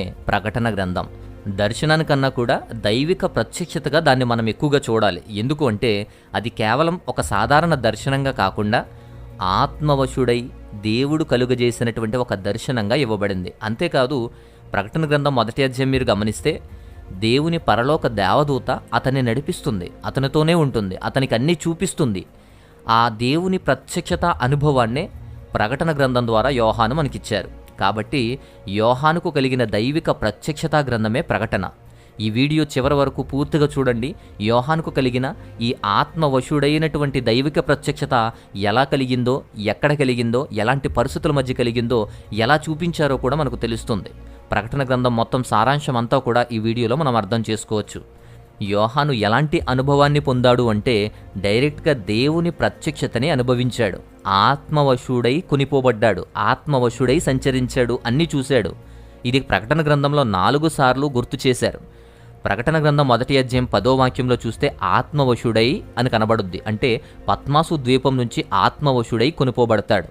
ప్రకటన గ్రంథం. దర్శనానికన్నా కూడా దైవిక ప్రత్యక్షతగా దాన్ని మనం ఎక్కువగా చూడాలి. ఎందుకు అంటే అది కేవలం ఒక సాధారణ దర్శనంగా కాకుండా ఆత్మవశుడై దేవుడు కలుగజేసినటువంటి ఒక దర్శనంగా ఇవ్వబడింది. అంతేకాదు ప్రకటన గ్రంథం మొదటి అధ్యాయం మీరు గమనిస్తే దేవుని పరలోక దేవదూత అతన్ని నడిపిస్తుంది. అతనితోనే ఉంటుంది. అతనికి అన్నీ చూపిస్తుంది. ఆ దేవుని ప్రత్యక్షత అనుభవాన్నే ప్రకటన గ్రంథం ద్వారా యోహాను మనకిచ్చారు. కాబట్టి యోహానుకు కలిగిన దైవిక ప్రత్యక్షతా గ్రంథమే ప్రకటన. ఈ వీడియో చివరి వరకు పూర్తిగా చూడండి. యోహానుకు కలిగిన ఈ ఆత్మవశుడైనటువంటి దైవిక ప్రత్యక్షత ఎలా కలిగిందో ఎక్కడ కలిగిందో ఎలాంటి పరిస్థితుల మధ్య కలిగిందో ఎలా చూపించారో కూడా మనకు తెలుస్తుంది. ప్రకటన గ్రంథం మొత్తం సారాంశం అంతా కూడా ఈ వీడియోలో మనం అర్థం చేసుకోవచ్చు. యోహాను ఎలాంటి అనుభవాన్ని పొందాడు అంటే డైరెక్ట్గా దేవుని ప్రత్యక్షతని అనుభవించాడు. ఆత్మవశుడై కొనిపోబడ్డాడు. ఆత్మవశుడై సంచరించాడు అన్నీ చూశాడు. ఇది ప్రకటన గ్రంథంలో నాలుగు సార్లు గుర్తు చేశారు. ప్రకటన గ్రంథం మొదటి అధ్యాయం పదో వాక్యంలో చూస్తే ఆత్మవశుడై అని కనబడుద్ది. అంటే పద్మాసు ద్వీపం నుంచి ఆత్మవశుడై కొనిపోబడతాడు.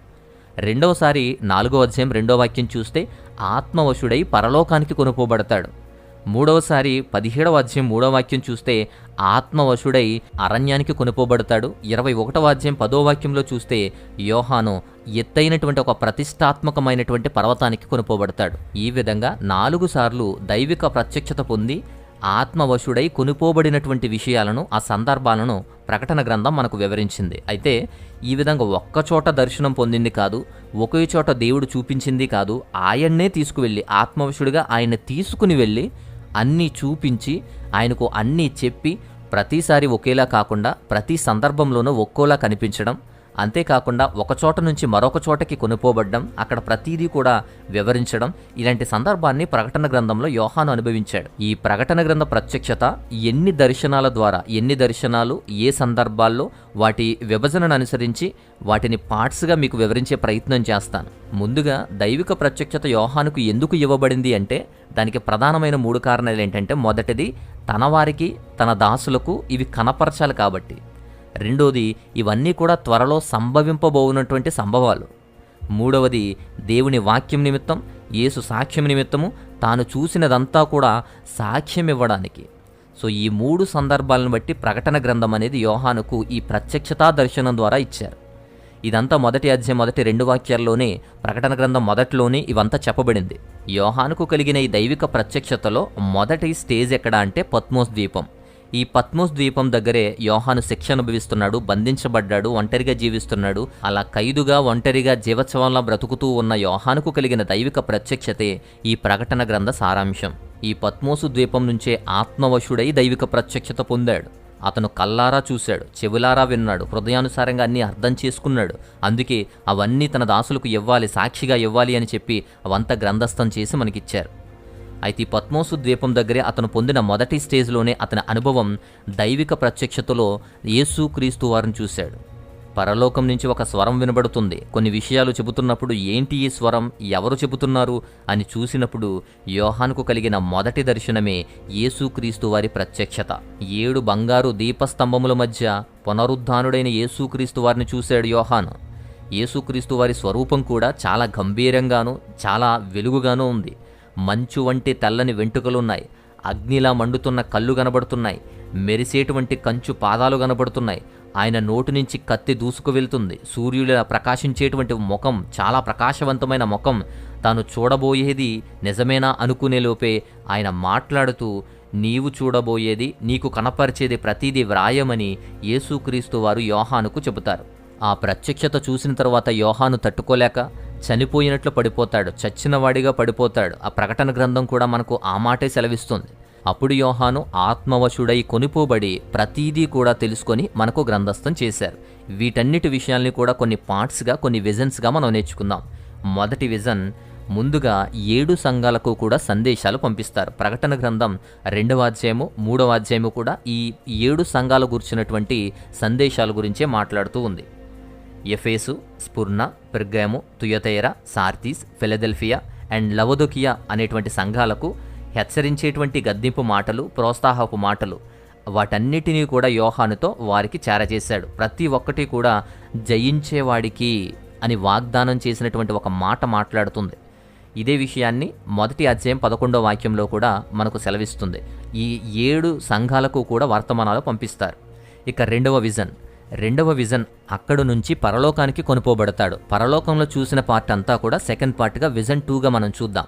రెండవసారి నాలుగో అధ్యాయం రెండో వాక్యం చూస్తే ఆత్మవశుడై పరలోకానికి కొనుకోబడతాడు మూడవసారి పదిహేడవ అధ్యాయం మూడవ వాక్యం చూస్తే ఆత్మవశుడై అరణ్యానికి కొనుపోబడతాడు. ఇరవై ఒకటవ అధ్యాయం పదో వాక్యంలో చూస్తే యోహాను ఎత్తైనటువంటి ఒక ప్రతిష్టాత్మకమైనటువంటి పర్వతానికి కొనుపోబడతాడు. ఈ విధంగా నాలుగు సార్లు దైవిక ప్రత్యక్షత పొంది ఆత్మవశుడై కొనుపోబడినటువంటి విషయాలను ఆ సందర్భాలను ప్రకటన గ్రంథం మనకు వివరించింది. అయితే ఈ విధంగా ఒక్కచోట దర్శనం పొందింది కాదు ఒకే చోట దేవుడు చూపించింది కాదు ఆయన్నే తీసుకువెళ్ళి ఆత్మవశుడిగా ఆయన్ని తీసుకుని వెళ్ళి అన్నీ చూపించి ఆయనకు అన్నీ చెప్పి ప్రతిసారి ఒకేలా కాకుండా ప్రతి సందర్భంలోనూ ఒక్కోలా కనిపించడం అంతేకాకుండా ఒక చోట నుంచి మరొక చోటకి కొనుపోబడ్డం అక్కడ ప్రతీదీ కూడా వివరించడం ఇలాంటి సందర్భాన్ని ప్రకటన గ్రంథంలో యోహాను అనుభవించాడు. ఈ ప్రకటన గ్రంథ ప్రత్యక్షత ఎన్ని దర్శనాల ద్వారా ఎన్ని దర్శనాలు ఏ సందర్భాల్లో వాటి విభజనను అనుసరించి వాటిని పార్ట్స్గా మీకు వివరించే ప్రయత్నం చేస్తాను. ముందుగా దైవిక ప్రత్యక్షత యోహానుకు ఎందుకు ఇవ్వబడింది అంటే దానికి ప్రధానమైన మూడు కారణాలు ఏంటంటే మొదటిది తన వారికి తన దాసులకు ఇవి కనపరచాలి కాబట్టి. రెండోది ఇవన్నీ కూడా త్వరలో సంభవింపబోవునటువంటి సంభవాలు. మూడవది దేవుని వాక్యం నిమిత్తం యేసు సాక్ష్యం నిమిత్తము తాను చూసినదంతా కూడా సాక్ష్యం ఇవ్వడానికి సో ఈ మూడు సందర్భాలను బట్టి ప్రకటన గ్రంథం అనేది యోహానుకు ఈ ప్రత్యక్షతా దర్శనం ద్వారా ఇచ్చారు. ఇదంతా మొదటి అధ్యాయం మొదటి రెండు వాక్యాల్లోనే ప్రకటన గ్రంథం మొదట్లోనే ఇవంతా చెప్పబడింది. యోహానుకు కలిగిన ఈ దైవిక ప్రత్యక్షతలో మొదటి స్టేజ్ ఎక్కడ అంటే పద్మోస్ ద్వీపం. ఈ పద్మోస్ ద్వీపం దగ్గరే యోహాను శిక్ష అనుభవిస్తున్నాడు బంధించబడ్డాడు ఒంటరిగా జీవిస్తున్నాడు. అలా ఖైదుగా ఒంటరిగా జీవోత్సవంలా బ్రతుకుతూ ఉన్న యోహానుకు కలిగిన దైవిక ప్రత్యక్షతే ఈ ప్రకటన గ్రంథ సారాంశం. ఈ పద్మోసు ద్వీపం నుంచే ఆత్మవశుడై దైవిక ప్రత్యక్షత పొందాడు. అతను కల్లారా చూశాడు చెవులారా విన్నాడు హృదయానుసారంగా అన్నీ అర్థం చేసుకున్నాడు. అందుకే అవన్నీ తన దాసులకు ఇవ్వాలి సాక్షిగా ఇవ్వాలి అని చెప్పి అవంతా గ్రంథస్థం చేసి మనకిచ్చారు. అయితే పద్మోసు ద్వీపం దగ్గరే అతను పొందిన మొదటి స్టేజ్లోనే అతని అనుభవం దైవిక ప్రత్యక్షతలో యేసు క్రీస్తు వారిని చూశాడు. పరలోకం నుంచి ఒక స్వరం వినబడుతుంది. కొన్ని విషయాలు చెబుతున్నప్పుడు ఏంటి ఈ స్వరం? ఎవరు చెబుతున్నారు? అని చూసినప్పుడు యోహాన్కు కలిగిన మొదటి దర్శనమే యేసుక్రీస్తు వారి ప్రత్యక్షత. ఏడు బంగారు దీపస్తంభముల మధ్య పునరుద్ధానుడైన యేసుక్రీస్తు వారిని చూశాడు యోహాను. యేసుక్రీస్తు వారి స్వరూపం కూడా చాలా గంభీరంగాను చాలా వెలుగుగానూ ఉంది. మంచు వంటి తెల్లని వెంట్రుకలున్నాయి అగ్నిలా మండుతున్న కళ్ళు కనబడుతున్నాయి. మెరిసేటువంటి కంచు పాదాలు కనబడుతున్నాయి. ఆయన నోటి నుంచి కత్తి దూసుకు వెళ్తుంది. సూర్యుడిలా ప్రకాశించేటువంటి ముఖం చాలా ప్రకాశవంతమైన ముఖం. తాను చూడబోయేది నిజమేనా అనుకునే లోపే ఆయన మాట్లాడుతూ నీవు చూడబోయేది నీకు కనపరిచేది ప్రతిదీ వ్రాయమని యేసుక్రీస్తు వారు యోహానుకు చెబుతారు. ఆ ప్రత్యక్షత చూసిన తర్వాత యోహాను తట్టుకోలేక చనిపోయినట్లు పడిపోతాడు చచ్చినవాడిగా పడిపోతాడు. ఆ ప్రకటన గ్రంథం కూడా మనకు ఆ మాటే సెలవిస్తుంది. అప్పుడు యోహాను ఆత్మవశుడై కొనిపోబడి ప్రతీదీ కూడా తెలుసుకొని మనకు గ్రంథస్థం చేశారు. వీటన్నిటి విషయాల్ని కూడా కొన్ని పార్ట్స్గా కొన్ని విజన్స్గా మనం నేర్చుకుందాం. మొదటి విజన్ ముందుగా ఏడు సంఘాలకు కూడా సందేశాలు పంపిస్తారు. ప్రకటన గ్రంథం రెండవ అధ్యాయము మూడవ అధ్యాయము కూడా ఈ ఏడు సంఘాల గురించినటువంటి సందేశాల గురించే మాట్లాడుతూ ఉంది. ఎఫేసు స్పుర్ణ పెర్గాము తుయతేర సార్తీస్ ఫిలదెల్ఫియా అండ్ లవదొకియా అనేటువంటి సంఘాలకు హెచ్చరించేటువంటి గద్దింపు మాటలు ప్రోత్సాహపు మాటలు. వాటన్నిటినీ కూడా యోహానుతో వారికి చేరచేశాడు ప్రతి ఒక్కటి కూడా జయించేవాడికి అని వాగ్దానం చేసినటువంటి ఒక మాట మాట్లాడుతుంది. ఇదే విషయాన్ని మొదటి అధ్యాయం పదకొండో వాక్యంలో కూడా మనకు సెలవిస్తుంది. ఈ ఏడు సంఘాలకు కూడా వర్తమానాలు పంపిస్తారు. ఇక రెండవ విజన్. రెండవ విజన్ అక్కడి నుంచి పరలోకానికి కొనుపోబడతాడు. పరలోకంలో చూసిన పార్ట్ అంతా కూడా సెకండ్ పార్ట్గా విజన్ టూగా మనం చూద్దాం.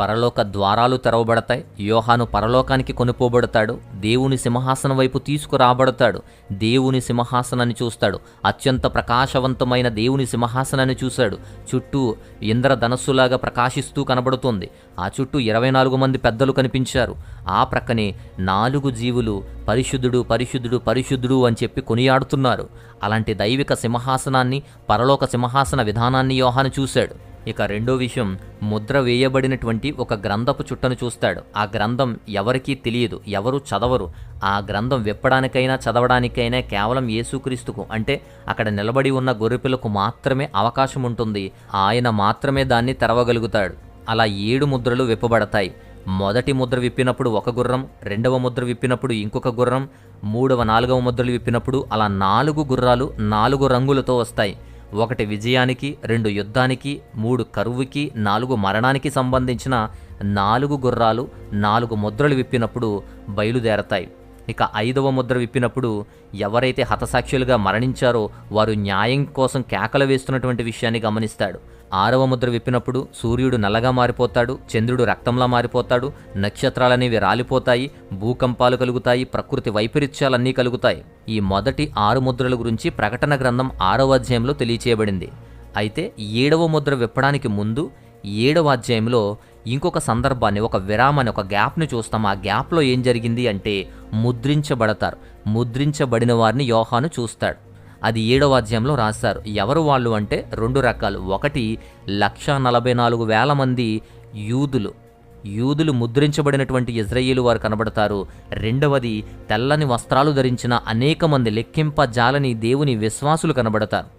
పరలోక ద్వారాలు తెరవబడతాయి. యోహాను పరలోకానికి కొనుపోబడతాడు. దేవుని సింహాసనం వైపు తీసుకురాబడతాడు. దేవుని సింహాసనాన్ని చూస్తాడు. అత్యంత ప్రకాశవంతమైన దేవుని సింహాసనాన్ని చూశాడు. చుట్టూ ఇంద్రధనస్సులాగా ప్రకాశిస్తూ కనబడుతుంది. ఆ చుట్టూ ఇరవై నాలుగు మంది పెద్దలు కనిపించారు. ఆ ప్రక్కనే నాలుగు జీవులు పరిశుద్ధుడు పరిశుద్ధుడు పరిశుద్ధుడు అని చెప్పి కొనియాడుతున్నారు. అలాంటి దైవిక సింహాసనాన్ని పరలోక సింహాసన విధానాన్ని యోహాను చూశాడు. ఇక రెండో విషయం ముద్ర వేయబడినటువంటి ఒక గ్రంథపు చుట్టను చూస్తాడు. ఆ గ్రంథం ఎవరికీ తెలియదు ఎవరు చదవరు. ఆ గ్రంథం విప్పడానికైనా చదవడానికైనా కేవలం యేసుక్రీస్తుకు. అంటే అక్కడ నిలబడి ఉన్న గొర్రెపిల్లకు మాత్రమే అవకాశం ఉంటుంది. ఆయన మాత్రమే దాన్ని తెరవగలుగుతాడు. అలా ఏడు ముద్రలు విప్పబడతాయి. మొదటి ముద్ర విప్పినప్పుడు ఒక గుర్రం రెండవ ముద్ర విప్పినప్పుడు ఇంకొక గుర్రం మూడవ నాలుగవ ముద్రలు విప్పినప్పుడు అలా నాలుగు గుర్రాలు నాలుగు రంగులతో వస్తాయి. ఒకటి విజయానికి రెండు యుద్ధానికి మూడు కరువుకి నాలుగు మరణానికి సంబంధించిన నాలుగు గుర్రాలు నాలుగు ముద్రలు విప్పినప్పుడు బయలుదేరతాయి. ఇక ఐదవ ముద్ర విప్పినప్పుడు ఎవరైతే హతసాక్షులుగా మరణించారో వారు న్యాయం కోసం కేకలు వేస్తున్నటువంటి విషయాన్ని గమనిస్తాడు. ఆరవ ముద్ర విప్పినప్పుడు సూర్యుడు నల్లగా మారిపోతాడు చంద్రుడు రక్తంలా మారిపోతాడు నక్షత్రాలనేవి రాలిపోతాయి భూకంపాలు కలుగుతాయి ప్రకృతి వైపరీత్యాలన్నీ కలుగుతాయి. ఈ మొదటి ఆరు ముద్రల గురించి ప్రకటన గ్రంథం ఆరవ అధ్యాయంలో తెలియచేయబడింది. అయితే ఏడవ ముద్ర విప్పడానికి ముందు ఏడవ అధ్యాయంలో ఇంకొక సందర్భాన్ని ఒక విరామాన్ని ఒక గ్యాప్ని చూస్తాం. ఆ గ్యాప్లో ఏం జరిగింది అంటే ముద్రించబడతారు. ముద్రించబడిన వారిని యోహాను చూస్తాడు. అది ఏడవ అధ్యాయంలో రాశారు ఎవరు వాళ్ళు అంటే రెండు రకాలు. ఒకటి లక్ష నలభై నాలుగు వేల మంది యూదులు. యూదులు ముద్రించబడినటువంటి ఇజ్రాయిలు వారు కనబడతారు. రెండవది తెల్లని వస్త్రాలు ధరించిన అనేక మంది లెక్కింపజాలని దేవుని విశ్వాసులు కనబడతారు.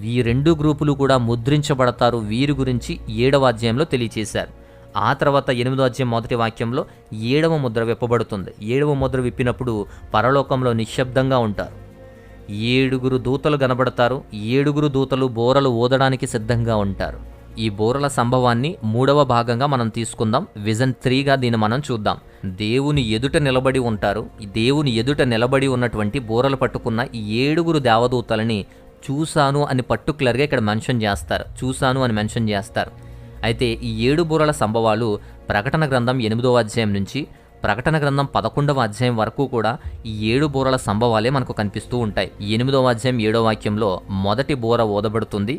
ఈ రెండు గ్రూపులు కూడా ముద్రించబడతారు. వీరి గురించి ఏడవ అధ్యాయంలో తెలియచేశారు. ఆ తర్వాత ఎనిమిదో అధ్యాయం మొదటి వాక్యంలో ఏడవ ముద్ర విప్పబడుతుంది. ఏడవ ముద్ర విప్పినప్పుడు పరలోకంలో నిశ్శబ్దంగా ఉంటారు. ఏడుగురు దూతలు కనబడతారు. ఏడుగురు దూతలు బోరలు ఊదడానికి సిద్ధంగా ఉంటారు. ఈ బోరల సంభవాన్ని మూడవ భాగంగా మనం తీసుకుందాం. విజన్ త్రీగా దీన్ని మనం చూద్దాం. దేవుని ఎదుట నిలబడి ఉంటారు. దేవుని ఎదుట నిలబడి ఉన్నటువంటి బోరలు పట్టుకున్న ఈ ఏడుగురు దేవదూతలని చూశాను అని పర్టికులర్గా ఇక్కడ మెన్షన్ చేస్తారు. చూశాను అని మెన్షన్ చేస్తారు. అయితే ఈ ఏడు బోరల సంభవాలు ప్రకటన గ్రంథం ఎనిమిదో అధ్యాయం నుంచి ప్రకటన గ్రంథం పదకొండవ అధ్యాయం వరకు కూడా ఈ ఏడు బోరల సంభవాలే మనకు కనిపిస్తూ ఉంటాయి. ఎనిమిదవ అధ్యాయం ఏడో వాక్యంలో మొదటి బోర ఓదబడుతుంది.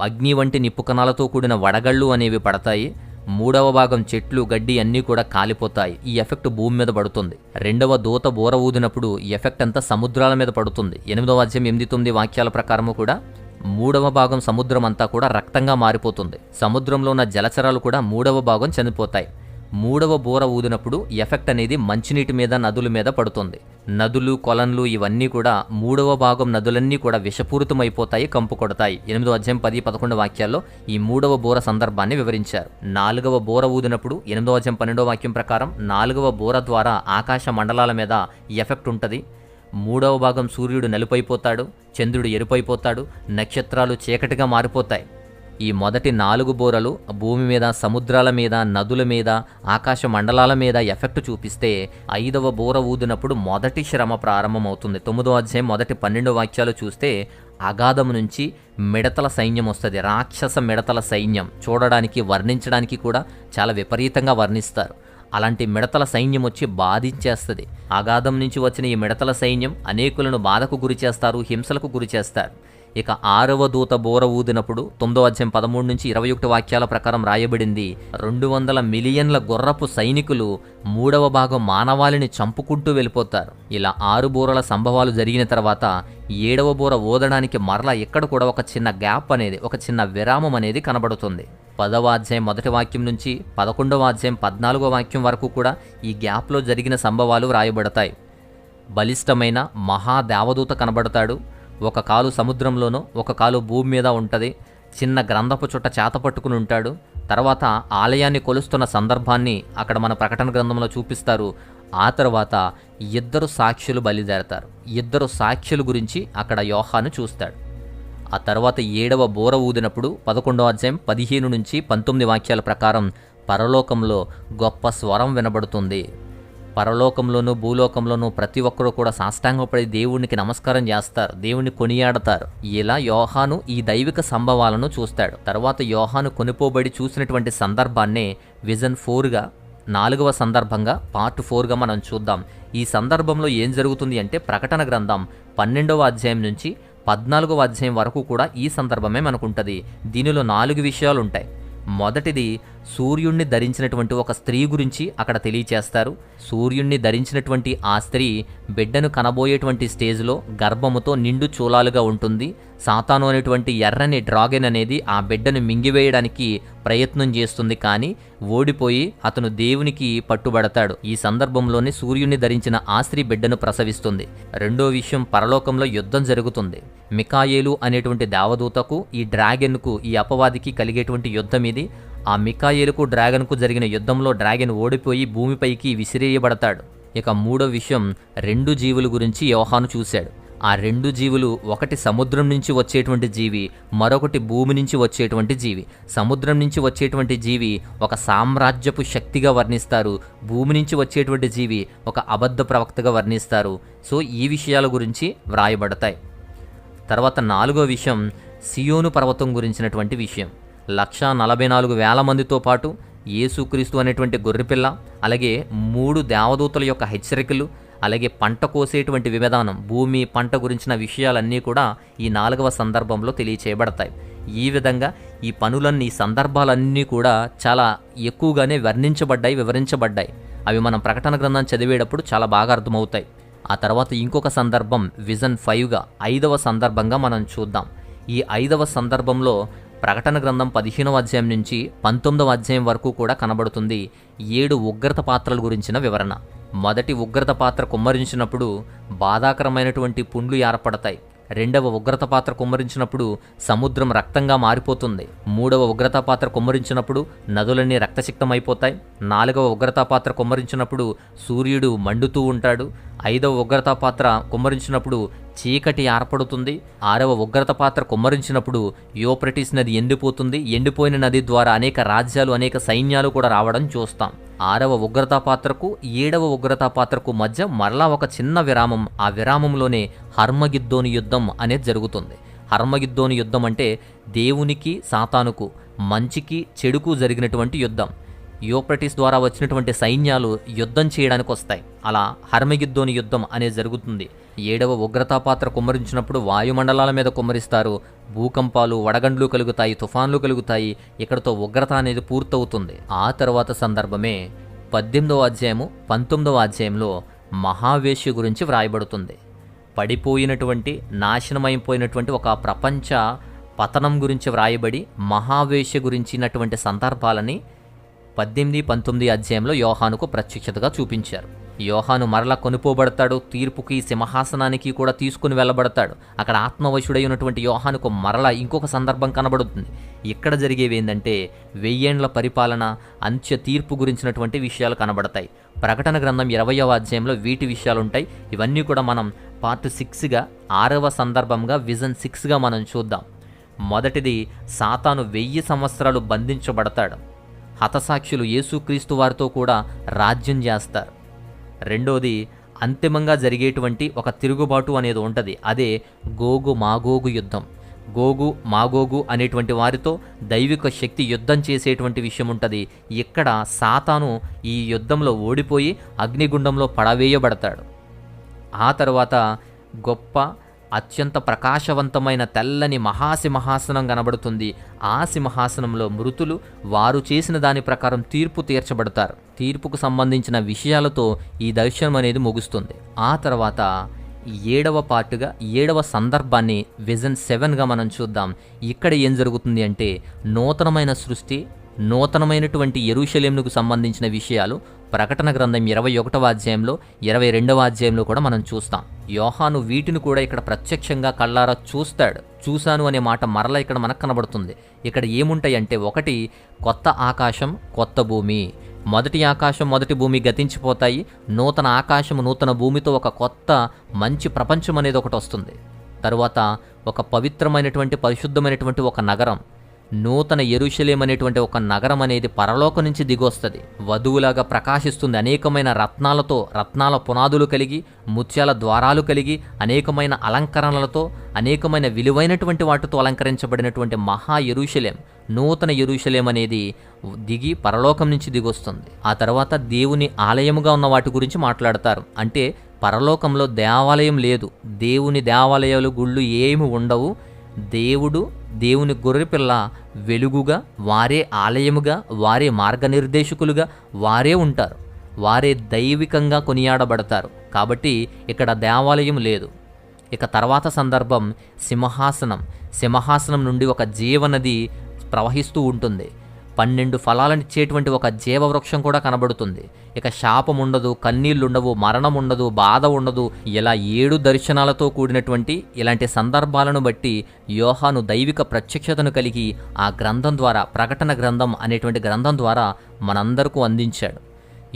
అగ్ని వంటి నిప్పు కణాలతో కూడిన వడగళ్ళు అనేవి పడతాయి. మూడవ భాగం చెట్లు గడ్డి అన్నీ కూడా కాలిపోతాయి. ఈ ఎఫెక్ట్ భూమి మీద పడుతుంది. రెండవ దూత బోర ఊదినప్పుడు ఎఫెక్ట్ అంతా సముద్రాల మీద పడుతుంది. ఎనిమిదవ అధ్యాయం ఎనిమిది తొమ్మిది వాక్యాల ప్రకారము కూడా మూడవ భాగం సముద్రం అంతా కూడా రక్తంగా మారిపోతుంది. సముద్రంలో ఉన్న జలచరాలు కూడా మూడవ భాగం చనిపోతాయి. మూడవ బోర ఊదినప్పుడు ఎఫెక్ట్ అనేది మంచినీటి మీద నదుల మీద పడుతుంది. నదులు కొలన్లు ఇవన్నీ కూడా మూడవ భాగం నదులన్నీ కూడా విషపూరితమైపోతాయి కంపు కొడతాయి. ఎనిమిదో అధ్యాయం పది పదకొండు వాక్యాల్లో ఈ మూడవ బోర సందర్భాన్ని వివరించారు. నాలుగవ బోర ఊదినప్పుడు ఎనిమిదో అధ్యాయం పన్నెండవ వాక్యం ప్రకారం నాలుగవ బోర ద్వారా ఆకాశ మండలాల మీద ఈ ఎఫెక్ట్ ఉంటుంది. మూడవ భాగం సూర్యుడు నలుపైపోతాడు చంద్రుడు ఎరుపైపోతాడు నక్షత్రాలు చీకటిగా మారిపోతాయి. ఈ మొదటి నాలుగు బోరలు భూమి మీద సముద్రాల మీద నదుల మీద ఆకాశ మండలాల మీద ఎఫెక్ట్ చూపిస్తే ఐదవ బోర ఊదినప్పుడు మొదటి శ్రమ ప్రారంభమవుతుంది. తొమ్మిదో అధ్యాయం మొదటి పన్నెండు వాక్యాలు చూస్తే అగాధం నుంచి మిడతల సైన్యం వస్తుంది. రాక్షస మిడతల సైన్యం చూడడానికి వర్ణించడానికి కూడా చాలా విపరీతంగా వర్ణిస్తారు. అలాంటి మిడతల సైన్యం వచ్చి బాధించేస్తుంది. అగాధం నుంచి వచ్చిన ఈ మిడతల సైన్యం అనేకులను బాధకు గురి చేస్తారు హింసలకు గురి చేస్తారు. ఇక ఆరవ దూత బోర ఊదినప్పుడు తొమ్మిదో అధ్యాయం పదమూడు నుంచి ఇరవై ఒకటి వాక్యాల ప్రకారం రాయబడింది. రెండు వందల మిలియన్ల గుర్రపు సైనికులు మూడవ భాగం మానవాళిని చంపుకుంటూ వెళ్ళిపోతారు. ఇలా ఆరు బోరల సంభవాలు జరిగిన తర్వాత ఏడవ బోర ఊదడానికి మరలా ఎక్కడ కూడా ఒక చిన్న గ్యాప్ అనేది ఒక చిన్న విరామం అనేది కనబడుతుంది. పదవ అధ్యాయం మొదటి వాక్యం నుంచి పదకొండవ అధ్యాయం పద్నాలుగో వాక్యం వరకు కూడా ఈ గ్యాప్లో జరిగిన సంభవాలు వ్రాయబడతాయి బలిష్టమైన మహాదేవదూత కనబడతాడు. ఒక కాలు సముద్రంలోనో ఒక కాలు భూమి మీద ఉంటుంది. చిన్న గ్రంథపు చుట్ట చేత పట్టుకుని ఉంటాడు. తర్వాత ఆలయాన్ని కొలుస్తున్న సందర్భాన్ని అక్కడ మన ప్రకటన గ్రంథంలో చూపిస్తారు. ఆ తర్వాత ఇద్దరు సాక్షులు బయలుదేరతారు. ఇద్దరు సాక్షుల గురించి అక్కడ యోహాను చూస్తాడు. ఆ తర్వాత ఏడవ బోర ఊదినప్పుడు పదకొండవ అధ్యాయం పదిహేను నుంచి పంతొమ్మిది వాక్యాల ప్రకారం పరలోకంలో గొప్ప స్వరం వినబడుతుంది. పరలోకంలోనూ భూలోకంలోనూ ప్రతి ఒక్కరూ కూడా సాష్టాంగపడి దేవునికి నమస్కారం చేస్తారు దేవుణ్ణి కొనియాడతారు. ఇలా యోహాను ఈ దైవిక సంభవాలను చూస్తాడు. తర్వాత యోహాను కొనుపోబడి చూసినటువంటి సందర్భాన్నే విజన్ ఫోర్గా నాలుగవ సందర్భంగా పార్ట్ ఫోర్గా మనం చూద్దాం. ఈ సందర్భంలో ఏం జరుగుతుంది అంటే ప్రకటన గ్రంథం పన్నెండవ అధ్యాయం నుంచి పద్నాలుగవ అధ్యాయం వరకు కూడా ఈ సందర్భమే మనకుంటుంది. దీనిలో నాలుగు విషయాలు ఉంటాయి మొదటిది సూర్యుణ్ణి ధరించినటువంటి ఒక స్త్రీ గురించి అక్కడ తెలియచేస్తారు. సూర్యుణ్ణి ధరించినటువంటి ఆ స్త్రీ బిడ్డను కనబోయేటువంటి స్టేజ్లో గర్భముతో నిండు చూలాలుగా ఉంటుంది. సాతాను అనేటువంటి ఎర్రని డ్రాగన్ అనేది ఆ బిడ్డను మింగివేయడానికి ప్రయత్నం చేస్తుంది కానీ ఓడిపోయి అతను దేవునికి పట్టుబడతాడు. ఈ సందర్భంలోనే సూర్యుని ధరించిన ఆ స్త్రీ బిడ్డను ప్రసవిస్తుంది. రెండో విషయం పరలోకంలో యుద్ధం జరుగుతుంది. మికాయేలు అనేటువంటి దేవదూతకు ఈ డ్రాగన్కు ఈ అపవాదికి కలిగేటువంటి యుద్ధం ఇది. ఆ మికాయేలుకు డ్రాగన్కు జరిగిన యుద్ధంలో డ్రాగన్ ఓడిపోయి భూమిపైకి విసిరేయబడతాడు. ఇక మూడో విషయం రెండు జీవుల గురించి యోహాను చూశాడు. ఆ రెండు జీవులు ఒకటి సముద్రం నుంచి వచ్చేటువంటి జీవి మరొకటి భూమి నుంచి వచ్చేటువంటి జీవి. సముద్రం నుంచి వచ్చేటువంటి జీవి ఒక సామ్రాజ్యపు శక్తిగా వర్ణిస్తారు. భూమి నుంచి వచ్చేటువంటి జీవి ఒక అబద్ధ ప్రవక్తగా వర్ణిస్తారు. సో ఈ విషయాల గురించి వ్రాయబడతాయి. తర్వాత నాలుగో విషయం సియోను పర్వతం గురించినటువంటి విషయం. లక్షా నలభై నాలుగు వేల మందితో పాటు యేసుక్రీస్తు అనేటువంటి గొర్రెపిల్ల అలాగే మూడు దేవదూతల యొక్క హెచ్చరికలు అలాగే పంట కోసేటువంటి విధానం భూమి పంట గురించిన విషయాలన్నీ కూడా ఈ నాలుగవ సందర్భంలో తెలియచేయబడతాయి. ఈ విధంగా ఈ పనులన్నీ ఈ సందర్భాలన్నీ కూడా చాలా ఎక్కువగానే వర్ణించబడ్డాయి వివరించబడ్డాయి. అవి మనం ప్రకటన గ్రంథం చదివేటప్పుడు చాలా బాగా అర్థమవుతాయి. ఆ తర్వాత ఇంకొక సందర్భం విజన్ ఫైవ్గా ఐదవ సందర్భంగా మనం చూద్దాం. ఈ ఐదవ సందర్భంలో ప్రకటన గ్రంథం పదిహేనవ అధ్యాయం నుంచి పంతొమ్మిదవ అధ్యాయం వరకు కూడా కనబడుతుంది ఏడు ఉగ్రత పాత్రల గురించిన వివరణ. మొదటి ఉగ్రత పాత్ర కుమ్మరించినప్పుడు బాధాకరమైనటువంటి పుండ్లు ఏర్పడతాయి. రెండవ ఉగ్రత పాత్ర కుమ్మరించినప్పుడు సముద్రం రక్తంగా మారిపోతుంది. మూడవ ఉగ్రత పాత్ర కుమ్మరించినప్పుడు నదులన్నీ రక్తసిక్తమైపోతాయి. నాలుగవ ఉగ్రత పాత్ర కుమ్మరించినప్పుడు సూర్యుడు మండుతూ ఉంటాడు. ఐదవ ఉగ్రత పాత్ర కుమ్మరించినప్పుడు చీకటి ఏర్పడుతుంది. ఆరవ ఉగ్రత పాత్ర కుమ్మరించినప్పుడు యోప్రటిస్ నది ఎండిపోతుంది. ఎండిపోయిన నది ద్వారా అనేక రాజ్యాలు అనేక సైన్యాలు కూడా రావడం చూస్తాం. ఆరవ ఉగ్రతా పాత్రకు ఏడవ ఉగ్రతా పాత్రకు మధ్య మరలా ఒక చిన్న విరామం. ఆ విరామంలోనే హర్మగిద్దోని యుద్ధం అనేది జరుగుతుంది. హర్మగిద్దోని యుద్ధం అంటే దేవునికి సాతానుకు మంచికి చెడుకు జరిగినటువంటి యుద్ధం. యూప్రటిస్ ద్వారా వచ్చినటువంటి సైన్యాలు యుద్ధం చేయడానికి వస్తాయి. అలా హర్మగిద్దోని యుద్ధం అనేది జరుగుతుంది. ఏడవ ఉగ్రతా పాత్ర కుమ్మరించినప్పుడు వాయుమండలాల మీద కుమ్మరిస్తారు. భూకంపాలు వడగండ్లు కలుగుతాయి తుఫాన్లు కలుగుతాయి. ఇక్కడతో ఉగ్రత అనేది పూర్తవుతుంది. ఆ తర్వాత సందర్భమే పద్దెనిమిదవ అధ్యాయము పంతొమ్మిదవ అధ్యాయంలో మహావేశ్య గురించి వ్రాయబడుతుంది. పడిపోయినటువంటి నాశనమైపోయినటువంటి ఒక ప్రపంచ పతనం గురించి వ్రాయబడి మహావేశ్య గురించినటువంటి సందర్భాలని పద్దెనిమిది పంతొమ్మిది అధ్యాయంలో యోహానుకు ప్రత్యక్షతగా చూపించారు. యోహాను మరల కొనుపోబడతాడు తీర్పుకి సింహాసనానికి కూడా తీసుకుని వెళ్ళబడతాడు. అక్కడ ఆత్మవశుడై ఉన్నటువంటి యోహానుకు మరల ఇంకొక సందర్భం కనబడుతుంది. ఇక్కడ జరిగేవి ఏంటంటే వెయ్యేండ్ల పరిపాలన అంత్య తీర్పు గురించినటువంటి విషయాలు కనబడతాయి. ప్రకటన గ్రంథం ఇరవయవ అధ్యాయంలో వీటి విషయాలు ఉంటాయి ఇవన్నీ కూడా మనం పార్ట్ సిక్స్గా ఆరవ సందర్భంగా విజన్ సిక్స్గా మనం చూద్దాం. మొదటిది సాతాను వెయ్యి సంవత్సరాలు బంధించబడతాడు. హతసాక్షులు యేసుక్రీస్తు వారితో కూడా రాజ్యం చేస్తారు. రెండోది అంతిమంగా జరిగేటువంటి ఒక తిరుగుబాటు అనేది ఉంటుంది. అదే గోగు మాగోగు యుద్ధం. గోగు మాగోగు అనేటువంటి వారితో దైవిక శక్తి యుద్ధం చేసేటువంటి విషయం ఉంటుంది. ఇక్కడ సాతాను ఈ యుద్ధంలో ఓడిపోయి అగ్నిగుండంలో పడవేయబడతాడు. ఆ తర్వాత గొప్ప అత్యంత ప్రకాశవంతమైన తెల్లని మహాసింహాసనం కనబడుతుంది. ఆ సింహాసనంలో మృతులు వారు చేసిన దాని ప్రకారం తీర్పు తీర్చబడతారు. తీర్పుకు సంబంధించిన విషయాలతో ఈ దర్శనం అనేది ముగుస్తుంది. ఆ తర్వాత ఏడవ పార్టుగా ఏడవ సందర్భాన్ని విజన్ సెవెన్గా మనం చూద్దాం. ఇక్కడ ఏం జరుగుతుంది అంటే నూతనమైన సృష్టి నూతనమైనటువంటి ఎరుషలేముకు సంబంధించిన విషయాలు ప్రకటన గ్రంథం ఇరవై ఒకటవ అధ్యాయంలో ఇరవై రెండవ అధ్యాయంలో కూడా మనం చూస్తాం. యోహాను వీటిని కూడా ఇక్కడ ప్రత్యక్షంగా కళ్ళారా చూస్తాడు. చూశాను అనే మాట మరలా ఇక్కడ మనకు కనబడుతుంది. ఇక్కడ ఏముంటాయంటే ఒకటి కొత్త ఆకాశం కొత్త భూమి. మొదటి ఆకాశం మొదటి భూమి గతించిపోతాయి. నూతన ఆకాశము నూతన భూమితో ఒక కొత్త మంచి ప్రపంచం అనేది ఒకటి వస్తుంది. తరువాత ఒక పవిత్రమైనటువంటి పరిశుద్ధమైనటువంటి ఒక నగరం. నూతన ఎరుషలేం అనేటువంటి ఒక నగరం అనేది పరలోకం నుంచి దిగొస్తుంది. వధువులాగా ప్రకాశిస్తుంది అనేకమైన రత్నాలతో రత్నాల పునాదులు కలిగి ముత్యాల ద్వారాలు కలిగి అనేకమైన అలంకరణలతో అనేకమైన విలువైనటువంటి వాటితో అలంకరించబడినటువంటి మహా ఎరుషలేం. నూతన ఎరుషలేం అనేది దిగి పరలోకం నుంచి దిగొస్తుంది. ఆ తర్వాత దేవుని ఆలయముగా ఉన్న వాటి గురించి మాట్లాడతారు. అంటే పరలోకంలో దేవాలయం లేదు. దేవుని దేవాలయాలు గుళ్ళు ఏమి ఉండవు. దేవుడు దేవుని గొర్రెపిల్ల వెలుగుగా వారే ఆలయముగా వారే మార్గనిర్దేశకులుగా వారే ఉంటారు. వారే దైవికంగా కొనియాడబడతారు. కాబట్టి ఇక్కడ దేవాలయం లేదు. ఇక తర్వాత సందర్భం సింహాసనం. సింహాసనం నుండి ఒక జీవనది ప్రవహిస్తూ ఉంటుంది. పన్నెండు ఫలాలనిచ్చేటువంటి ఒక జీవవృక్షం కూడా కనబడుతుంది. ఇక శాపం ఉండదు కన్నీళ్ళు ఉండవు మరణం ఉండదు బాధ ఉండదు ఇలా ఏడు దర్శనాలతో కూడినటువంటి ఇలాంటి సందర్భాలను బట్టి యోహాను దైవిక ప్రత్యక్షతను కలిగి ఆ గ్రంథం ద్వారా ప్రకటన గ్రంథం అనేటువంటి గ్రంథం ద్వారా మనందరకు అందించాడు.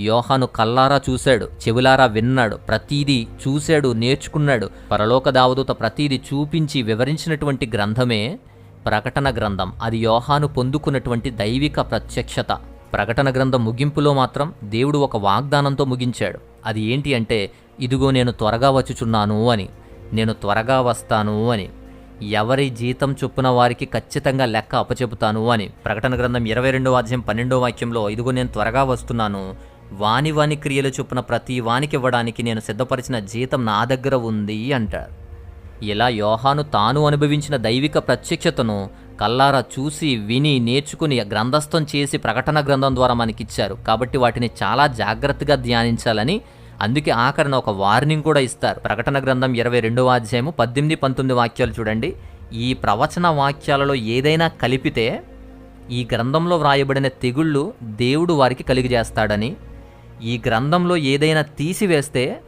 యోహాను కల్లారా చూశాడు చెవులారా విన్నాడు ప్రతీదీ చూశాడు నేర్చుకున్నాడు. పరలోక దావదూత ప్రతీది చూపించి వివరించినటువంటి గ్రంథమే ప్రకటన గ్రంథం. అది యోహాను పొందుకున్నటువంటి దైవిక ప్రత్యక్షత. ప్రకటన గ్రంథం ముగింపులో మాత్రం దేవుడు ఒక వాగ్దానంతో ముగించాడు. అది ఏంటి అంటే ఇదిగో నేను త్వరగా వచ్చుచున్నాను అని. నేను త్వరగా వస్తాను అని. ఎవరి జీతం చొప్పున వారికి ఖచ్చితంగా లెక్క అప్పచెపుతాను అని. ప్రకటన గ్రంథం ఇరవై రెండో అధ్యాయం పన్నెండో వాక్యంలో ఇదిగో నేను త్వరగా వస్తున్నాను. వాని వాని క్రియలు చొప్పున ప్రతి వానికి ఇవ్వడానికి నేను సిద్ధపరిచిన జీతం నా దగ్గర ఉంది అంటారు. ఇలా యోహాను తాను అనుభవించిన దైవిక ప్రత్యక్షతను కల్లారా చూసి విని నేర్చుకుని గ్రంథస్థం చేసి ప్రకటన గ్రంథం ద్వారా మనకిచ్చారు. కాబట్టి వాటిని చాలా జాగ్రత్తగా ధ్యానించాలని అందుకే ఆఖరణ ఒక వార్నింగ్ కూడా ఇస్తారు. ప్రకటన గ్రంథం ఇరవై రెండవ అధ్యాయము పద్దెనిమిది పంతొమ్మిది వాక్యాలు చూడండి. ఈ ప్రవచన వాక్యాలలో ఏదైనా కలిపితే ఈ గ్రంథంలో వ్రాయబడిన తెగుళ్ళు దేవుడు వారికి కలిగజేస్తాడని ఈ గ్రంథంలో ఏదైనా తీసివేస్తే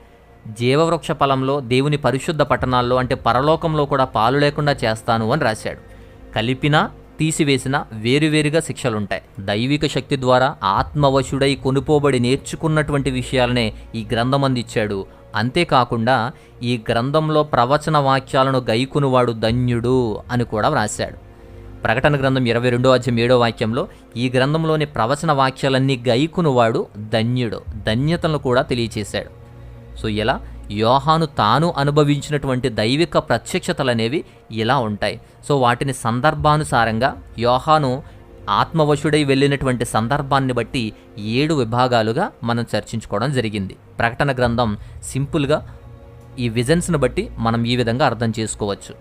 జీవవృక్ష ఫలంలో దేవుని పరిశుద్ధ పట్టణాల్లో అంటే పరలోకంలో కూడా పాలు లేకుండా చేస్తాను అని రాశాడు. కలిపినా తీసివేసిన వేరువేరుగా శిక్షలుంటాయి. దైవిక శక్తి ద్వారా ఆత్మవశుడై కొనుపోబడి నేర్చుకున్నటువంటి విషయాలనే ఈ గ్రంథం అందించాడు. అంతేకాకుండా ఈ గ్రంథంలో ప్రవచన వాక్యాలను గైకునువాడు ధన్యుడు అని కూడా వ్రాశాడు. ప్రకటన గ్రంథం ఇరవై రెండో అధ్యయం ఏడో వాక్యంలో ఈ గ్రంథంలోని ప్రవచన వాక్యాలన్నీ గైకునువాడు ధన్యుడు ధన్యతలను కూడా తెలియచేశాడు. సో ఇలా యోహాను తాను అనుభవించినటువంటి దైవిక ప్రత్యక్షతలనేవి ఇలా ఉంటాయి. సో వాటిని సందర్భానుసారంగా యోహాను ఆత్మవశుడై వెళ్ళినటువంటి సందర్భాన్ని బట్టి ఏడు విభాగాలుగా మనం చర్చించుకోవడం జరిగింది. ప్రకటన గ్రంథం సింపుల్గా ఈ విజన్స్ను బట్టి మనం ఈ విధంగా అర్థం చేసుకోవచ్చు.